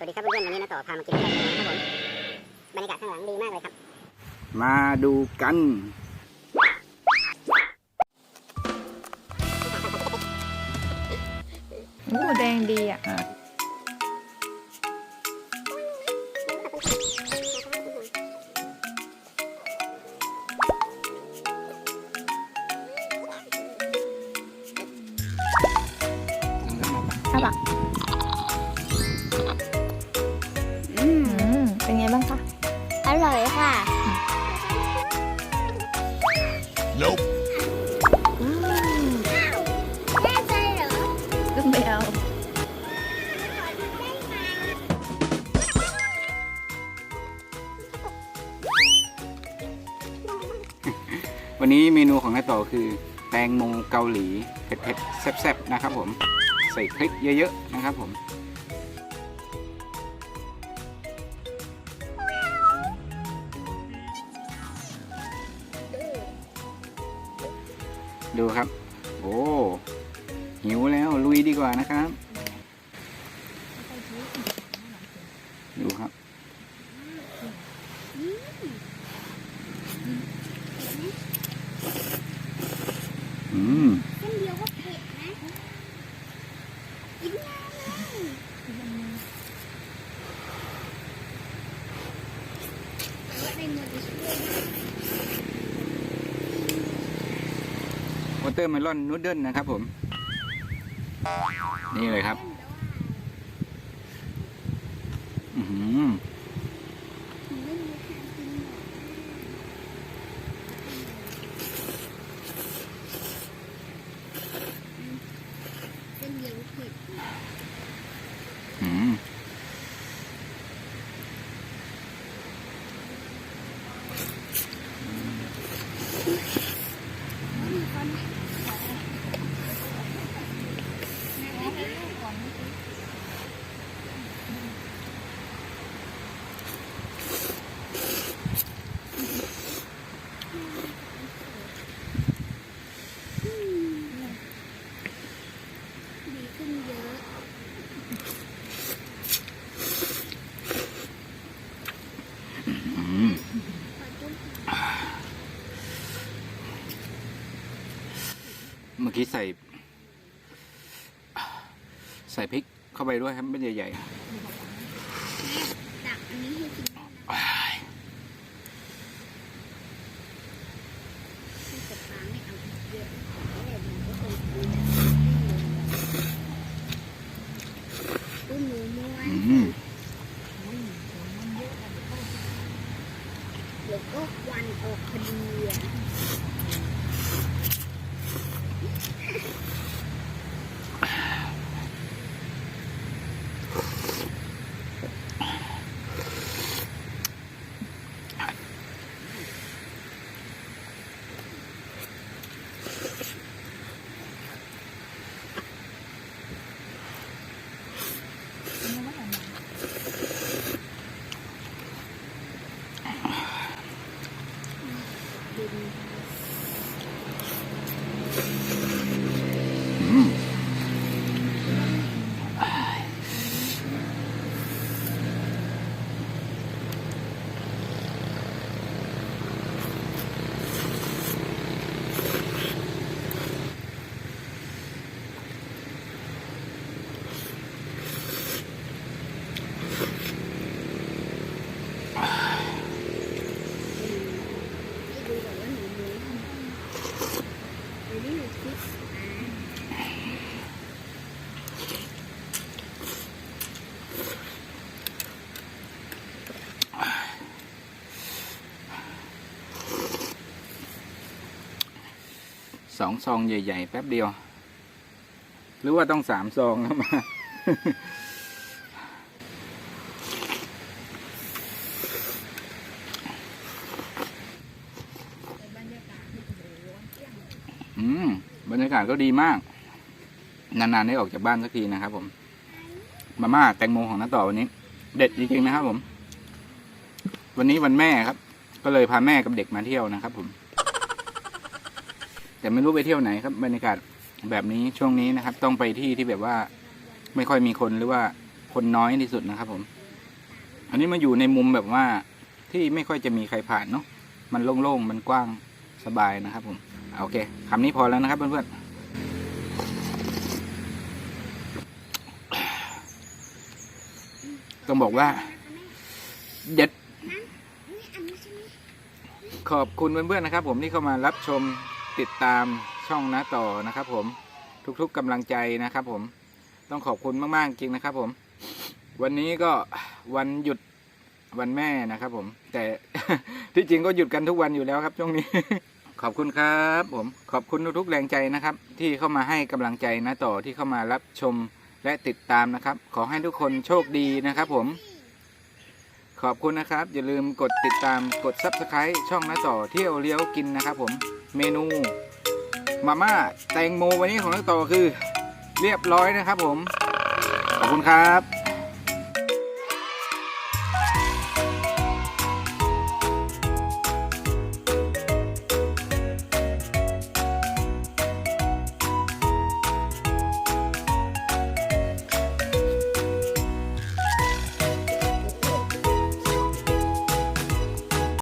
สวัสดีครับเพื่อนๆวันนี้นะต่อพามากินอะไรกันนะครับผมบรรยากาศข้างหลังดีมากเลยครับ มาดูกันโอ้แดงดีอะอ่าครับ Nope แน่ใจเหรอก็ไม่เอา วันนี้เมนูของน้าต่อคือ แตงโมเกาหลีเผ็ดๆแซ่บๆนะครับผม ใส่พริกเยอะๆนะครับผม ดูครับ โอ้หิวแล้วลุยดีกว่านะครับ ดูครับอืม เส้นเดียวก็เผ็ดนะกินยาเลยในมือจะช่วยว อเตอร์เมลอนนูดเดิลนะครับผม นี่เลยครับ อืมมีทางกินหรอกเส้นเดียวก็เผ็ด อืม ดีขึ้นเยอะ อืม ขอจุ๊บ เมื่อกี้ใส่ ใส่พริกเข้าไปด้วยครับไม่ใหญ่ตักอันนี้ให้กินได้นะๆให้กับปลาไม่เอาเยอะแต่เดี๋ยวมันก็คงกินแต่อุ้มหนูม้วนอืมเดี๋ยวก็ควันออกพอดีอะ ดี๋ยวนี้หนูคิดสองซองใหญ่ ๆ แป๊บเดียว หรือว่าต้องสามซองแล้วมา อืมบรรยากาศก็ดีมาก นานๆได้ออกจากบ้านสักทีนะครับผม มาม่าแตงโมของน้าต่อวันนี้ เด็ดจริงๆนะครับผม วันนี้วันแม่ครับ ก็เลยพาแม่กับเด็กมาเที่ยวนะครับ ผม แต่ไม่รู้ไปเที่ยวไหนครับ บรรยากาศแบบนี้ช่วงนี้นะครับ ต้องไปที่ที่แบบว่า ไม่ค่อยมีคนหรือว่าคนน้อยที่สุดนะครับ ผม อันนี้มาอยู่ในมุมแบบว่าที่ไม่ค่อยจะมีใครผ่านเนาะมันโล่งๆมันกว้างสบายนะครับผม โอเคคำนี้พอแล้วนะครับเพื่อนๆต้องบอกว่า เด็ด ขอบคุณเพื่อนๆนะครับ ผมที่เข้ามารับชมติดตามช่องนะต่อนะครับ ผมทุกๆกำลังใจนะครับ ผมต้องขอบคุณมากๆจริงนะครับ ผม วันนี้ก็วันหยุดวันแม่นะครับ ผม แต่ที่จริงก็หยุดกันทุกวันอยู่แล้วครับช่วงนี้ ขอบคุณครับผมขอบคุณทุกๆแรงใจนะครับ ที่เข้ามาให้กำลังใจนะต่อที่เข้ามารับชมและติดตามนะครับ ขอให้ทุกคนโชคดีนะครับ ผม ขอบคุณนะครับ อย่าลืมกดติดตามกด subscribe ช่องน้าต่อเที่ยวเลี้ยวกินนะครับ ผมเมนูมาม่าแตงโมวันนี้ของน้าต่อคือ เรียบร้อยนะครับ ผม ขอบคุณครับ